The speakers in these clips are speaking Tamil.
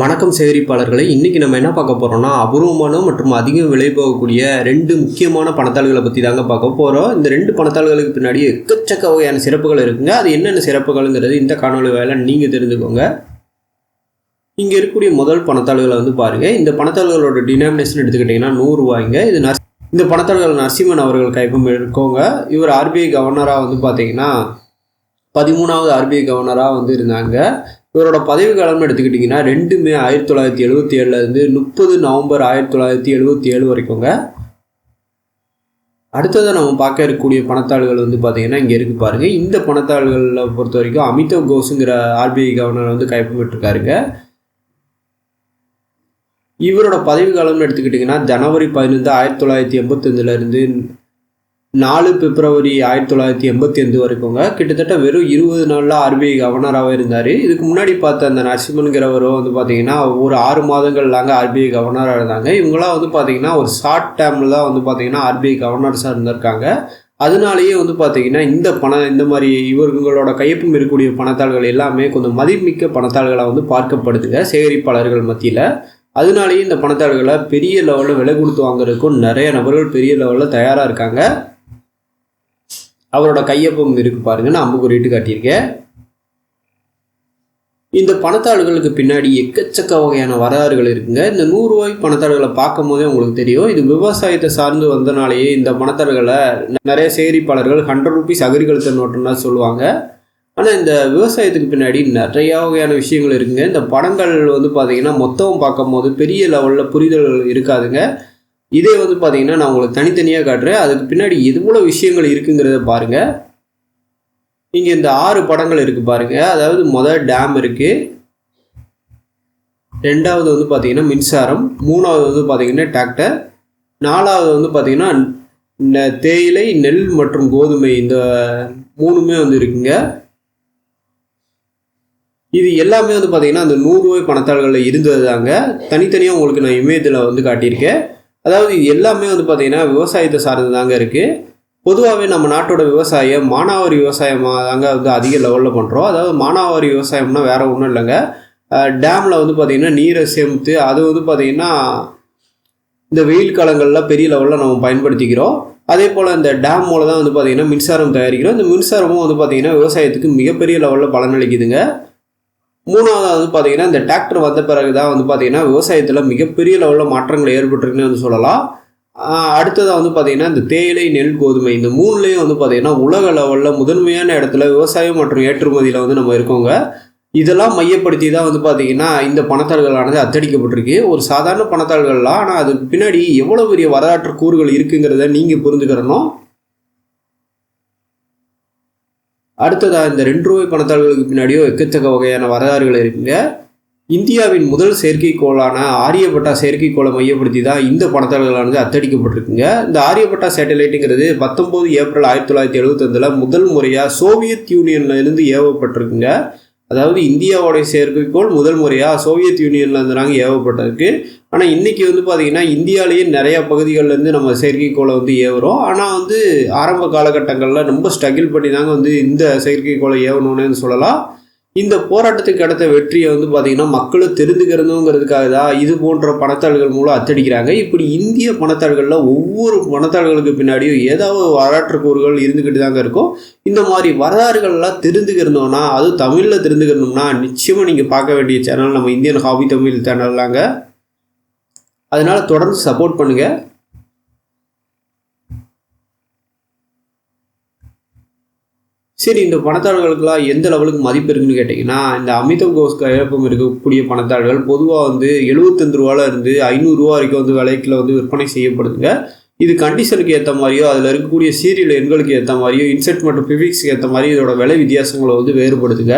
வணக்கம் சேகரிப்பாளர்களை இன்றைக்கி நம்ம என்ன பார்க்க போகிறோம்னா அபூர்வமான மற்றும் அதிகம் விலை போகக்கூடிய ரெண்டு முக்கியமான பணத்தாள்களை பற்றி தாங்க பார்க்க போகிறோம் இந்த ரெண்டு பணத்தாள்களுக்கு பின்னாடி எக்கச்சக்க வகையான சிறப்புகள் இருக்குங்க. அது என்னென்ன சிறப்புகள்ங்கிறது இந்த காணொலி வேலை நீங்கள் தெரிஞ்சுக்கோங்க. இங்கே இருக்கக்கூடிய முதல் பணத்தாள்களை வந்து பாருங்கள் இந்த பணத்தாள்களோட டினாமினேஷன் எடுத்துக்கிட்டிங்கன்னா நூறுரூவாய்ங்க இது நர்ஸ் இந்த பணத்தாள்கள் நரசிம்மன் அவர்கள் கைப்பம் இருக்கோங்க. இவர் ஆர்பிஐ கவர்னராக வந்து பார்த்தீங்கன்னா பதிமூணாவது ஆர்பிஐ கவர்னராக வந்து இருந்தாங்க. இவரோட பதவி காலம்னு எடுத்துக்கிட்டிங்கன்னா ரெண்டு மே ஆயிரத்தி தொள்ளாயிரத்தி எழுபத்தி ஏழுலேருந்து முப்பது நவம்பர் ஆயிரத்தி தொள்ளாயிரத்தி எழுபத்தி ஏழு வரைக்குங்க. அடுத்ததாக நம்ம பார்க்க இருக்கக்கூடிய பணத்தாள்கள் வந்து பார்த்திங்கன்னா இங்கே இருக்கு பாருங்கள் இந்த பணத்தாள்களில் பொறுத்த வரைக்கும் அமிதவ் கோஸுங்கிற ஆர்பிஐ கவர்னர் வந்து கைப்பற்றிருக்காருங்க இவரோட பதவி காலம்னு எடுத்துக்கிட்டிங்கன்னா ஜனவரி பதினைந்து ஆயிரத்தி தொள்ளாயிரத்தி எண்பத்தஞ்சிலேருந்து நாலு பிப்ரவரி ஆயிரத்தி தொள்ளாயிரத்தி எண்பத்தி அஞ்சு வரைக்குங்க கிட்டத்தட்ட வெறும் இருபது நாளில் ஆர்பிஐ கவர்னராகவே இருந்தார். இதுக்கு முன்னாடி பார்த்த அந்த நரசிம்மன்கிறவரும் வந்து பார்த்தீங்கன்னா ஒரு ஆறு மாதங்கள்லாங்க ஆர்பிஐ கவர்னராக இருந்தாங்க. இவங்களாம் வந்து பார்த்தீங்கன்னா ஒரு ஷார்ட் டேர்மில் தான் வந்து பார்த்தீங்கன்னா ஆர்பிஐ கவர்னர்ஸாக இருந்திருக்காங்க. அதனாலேயே வந்து பார்த்தீங்கன்னா இந்த பணம் இந்த மாதிரி இவர்களோட கையொப்பம் இருக்கக்கூடிய பணத்தாள்கள் எல்லாமே கொஞ்சம் மதிப்புமிக்க பணத்தாள்களாக வந்து பார்க்கப்படுதுங்க சேகரிப்பாளர்கள் மத்தியில். அதனாலேயே இந்த பணத்தாள்களை பெரிய லெவலில் விலை கொடுத்து வாங்குறதுக்கும் நிறைய நபர்கள் பெரிய லெவலில் தயாராக இருக்காங்க. அவரோட கையொப்பம் இருக்கு பாருங்க. நான் அம்புக்குறிட்டு காட்டியிருக்கேன். இந்த பணத்தாள்களுக்கு பின்னாடி எக்கச்சக்க வகையான வரலாறுகள் இருக்குங்க. இந்த நூறுரூவாய் பணத்தாள்களை பார்க்கும் போதே உங்களுக்கு தெரியும். இது விவசாயத்தை சார்ந்து வந்தனாலேயே இந்த பணத்தாள்களை நிறைய சேகரிப்பாளர்கள் ஹண்ட்ரட் ருபீஸ் அக்ரிகல்ச்சர் நோட்டுன்னா சொல்லுவாங்க. ஆனால் இந்த விவசாயத்துக்கு பின்னாடி நிறையா வகையான விஷயங்கள் இருக்குங்க. இந்த படங்கள் வந்து பார்த்திங்கன்னா மொத்தம் பார்க்கும்போது பெரிய லெவலில் புரிதல் இருக்காதுங்க. இதே வந்து பார்த்தீங்கன்னா நான் உங்களுக்கு தனித்தனியாக காட்டுறேன். அதுக்கு பின்னாடி எவ்வளோ விஷயங்கள் இருக்குங்கிறத பாருங்கள் இங்கே இந்த ஆறு படங்கள் இருக்குது பாருங்கள் அதாவது முதல் டேம் இருக்குது ரெண்டாவது வந்து பார்த்தீங்கன்னா மின்சாரம். மூணாவது வந்து பார்த்தீங்கன்னா டிராக்டர் நாலாவது வந்து பார்த்தீங்கன்னா ந- தேயிலை நெல் மற்றும் கோதுமை இந்த மூணுமே வந்து இருக்குங்க. இது எல்லாமே வந்து பார்த்தீங்கன்னா அந்த நூறுரூவாய் பணத்தாள்களில் இருந்தது தாங்க தனித்தனியாக உங்களுக்கு நான் இமேஜில் வந்து காட்டியிருக்கேன். அதாவது இது எல்லாமே வந்து பார்த்திங்கன்னா விவசாயத்தை சார்ந்து தாங்க இருக்குது பொதுவாகவே நம்ம நாட்டோட விவசாயம் மானாவாரி விவசாயமாக தாங்க வந்து அதிக லெவலில் பண்ணுறோம் அதாவது மானாவாரி விவசாயம்னா வேறு ஒன்றும் இல்லைங்க. டேமில் வந்து பார்த்திங்கன்னா நீரை சேமித்து அது வந்து பார்த்திங்கன்னா இந்த வெயில் காலங்களில் பெரிய லெவலில் நம்ம பயன்படுத்திக்கிறோம். அதே போல் இந்த டேம் மூலம் தான் வந்து பார்த்திங்கன்னா மின்சாரம் தயாரிக்கிறோம். இந்த மின்சாரமும் வந்து பார்த்திங்கன்னா விவசாயத்துக்கு மிகப்பெரிய லெவலில் பலனளிக்குதுங்க. மூணாவது வந்து பார்த்தீங்கன்னா இந்த டிராக்டர் வந்த பிறகு தான் வந்து பார்த்தீங்கன்னா விவசாயத்தில் மிகப்பெரிய லெவலில் மாற்றங்கள் ஏற்பட்டிருக்குன்னு வந்து சொல்லலாம். அடுத்ததாக வந்து பார்த்திங்கன்னா இந்த தேயிலை நெல் கோதுமை இந்த மூணுலேயும் வந்து பார்த்தீங்கன்னா உலக லெவலில் முதன்மையான இடத்துல விவசாயம் மற்றும் ஏற்றுமதியில் வந்து நம்ம இருக்கோங்க. இதெல்லாம் மையப்படுத்தி தான் வந்து பார்த்திங்கன்னா இந்த பணத்தாள்களானது அத்தடிக்கப்பட்டிருக்கு. ஒரு சாதாரண பணத்தாள்கள்லாம் ஆனால் அதுக்கு பின்னாடி எவ்வளோ பெரிய வரலாற்று கூறுகள் இருக்குங்கிறத நீங்கள் புரிஞ்சுக்கிறணும். அடுத்ததாக இந்த ரெண்டு ரூபாய் பணத்தாள்களுக்கு பின்னாடியோ எக்கச்சக்க வகையான வரலாறுகள் இருக்குங்க. இந்தியாவின் முதல் செயற்கைக்கோளான ஆரியபட்டா செயற்கைக்கோளை மையப்படுத்தி தான் இந்த பணத்தாள்களானது அத்தடிக்கப்பட்டிருக்குங்க. இந்த ஆரியபட்டா சேட்டலைட்டுங்கிறது பத்தொம்போது ஏப்ரல் ஆயிரத்தி தொள்ளாயிரத்தி எழுபத்தஞ்சில் முதல் முறையாக சோவியத் யூனியன்லேருந்து ஏவப்பட்டிருக்குங்க. அதாவது இந்தியாவோடைய செயற்கைக்கோள் முதல் முறையாக சோவியத் யூனியனில் இருந்து நாங்கள் ஏவப்பட்டிருக்கு. ஆனால் இன்றைக்கி வந்து பார்த்திங்கன்னா இந்தியாவிலேயே நிறையா பகுதிகள்லேருந்து நம்ம செயற்கைக்கோளை வந்து ஏவுறோம். ஆனால் வந்து ஆரம்ப காலகட்டங்களில் ரொம்ப ஸ்ட்ரகிள் பண்ணி தாங்க வந்து இந்த செயற்கைக்கோளை ஏவணும்னு சொல்லலாம். இந்த போராட்டத்துக்கு கிடைத்த வெற்றியை வந்து பார்த்தீங்கன்னா மக்களும் தெரிந்துக்கிறதுங்கிறதுக்காக தான் இது போன்ற பணத்தாள்கள் மூலம் அத்தடிக்கிறாங்க இப்படி இந்திய பணத்தாள்களில் ஒவ்வொரு பணத்தாள்களுக்கு பின்னாடியும் ஏதாவது வரலாற்று கூறுகள் இருந்துக்கிட்டு தாங்க இருக்கும். இந்த மாதிரி வரலாறுகள்லாம் தெரிந்துக்கிறணும்னா அதுவும் தமிழில் தெரிந்துக்கிறணும்னா நிச்சயமாக நீங்கள் பார்க்க வேண்டிய சேனல் நம்ம இந்தியன் ஹாபி தமிழ் சேனல்லாங்க அதனால் தொடர்ந்து சப்போர்ட் பண்ணுங்கள் சரி இந்த பணத்தாள்களுக்கெல்லாம் எந்த லெவலுக்கு மதிப்பு இருக்குன்னு கேட்டிங்கன்னா இந்த அமிதாப் கோஸ் கையொப்பம் இருக்கக்கூடிய பணத்தாள்கள் பொதுவாக வந்து எழுபத்தஞ்சு ரூபால இருந்து ஐநூறுரூவா வரைக்கும் வந்து விலைக்கில் வந்து விற்பனை செய்யப்படுதுங்க. இது கண்டிஷனுக்கு ஏற்ற மாதிரியோ அதில் இருக்கக்கூடிய சீரியல் எண்களுக்கு ஏற்ற மாதிரியோ இன்செட் மற்றும் பிபிக்ஸ்க்கு ஏற்ற மாதிரி இதோட விலை வித்தியாசங்களை வந்து வேறுபடுதுங்க.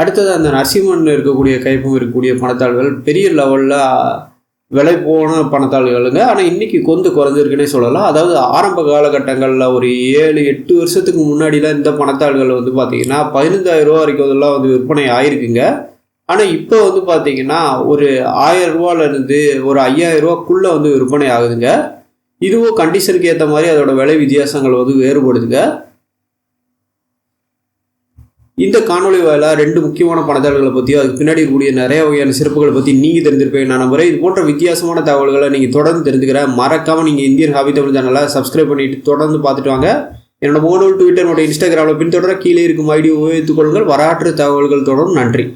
அடுத்தது அந்த நரசிம்மன் இருக்கக்கூடிய கைப்பம் இருக்கக்கூடிய பணத்தாள்கள் பெரிய லெவலில் விலை போன பணத்தாள்களுங்க ஆனால் இன்னைக்கு கொஞ்சம் குறைஞ்சிருக்குன்னே சொல்லலாம். அதாவது ஆரம்ப காலகட்டங்களில் ஒரு ஏழு எட்டு வருஷத்துக்கு முன்னாடிலாம் இந்த பணத்தாள்கள் வந்து பார்த்திங்கன்னா பதினஞ்சாயிரம் ரூபா வரைக்கும் இதெல்லாம் வந்து விற்பனை ஆயிருக்குங்க. ஆனால் இப்போ வந்து பார்த்தீங்கன்னா ஒரு ஆயிரம் ரூபாலேருந்து ஒரு ஐயாயிரம் ரூபாக்குள்ளே வந்து விற்பனை ஆகுதுங்க. இதுவும் கண்டிஷனுக்கு ஏற்ற மாதிரி அதோட விலை வித்தியாசங்கள் வந்து வேறுபடுதுங்க. இந்த காணொலி வாயிலாக ரெண்டு முக்கியமான பணத்தாளர்களை பற்றியும் அதுக்கு பின்னாடி இருக்கக்கூடிய நிறைய வகையான சிறப்புகளை பற்றி நீங்கள் தெரிஞ்சிருப்பீங்க நான் நம்புறேன். இது போன்ற வித்தியாசமான தகவல்களை நீங்கள் தொடர்ந்து தெரிஞ்சுக்கிறேன் மறக்காமல் நீங்கள் இந்தியன் ஹாபி தமிழ் சேனலை சப்ஸ்கிரைப் பண்ணிட்டு தொடர்ந்து பார்த்துட்டு வாங்க. என்னோட மோனோல் ட்விட்டர் என்னோட இன்ஸ்டாகிராமில் பின்தொடர கீழே இருக்கும் ஐடியை உபயோகித்துக் கொள்ளுங்கள். வரலாற்று தகவல்கள் தொடரும். நன்றி.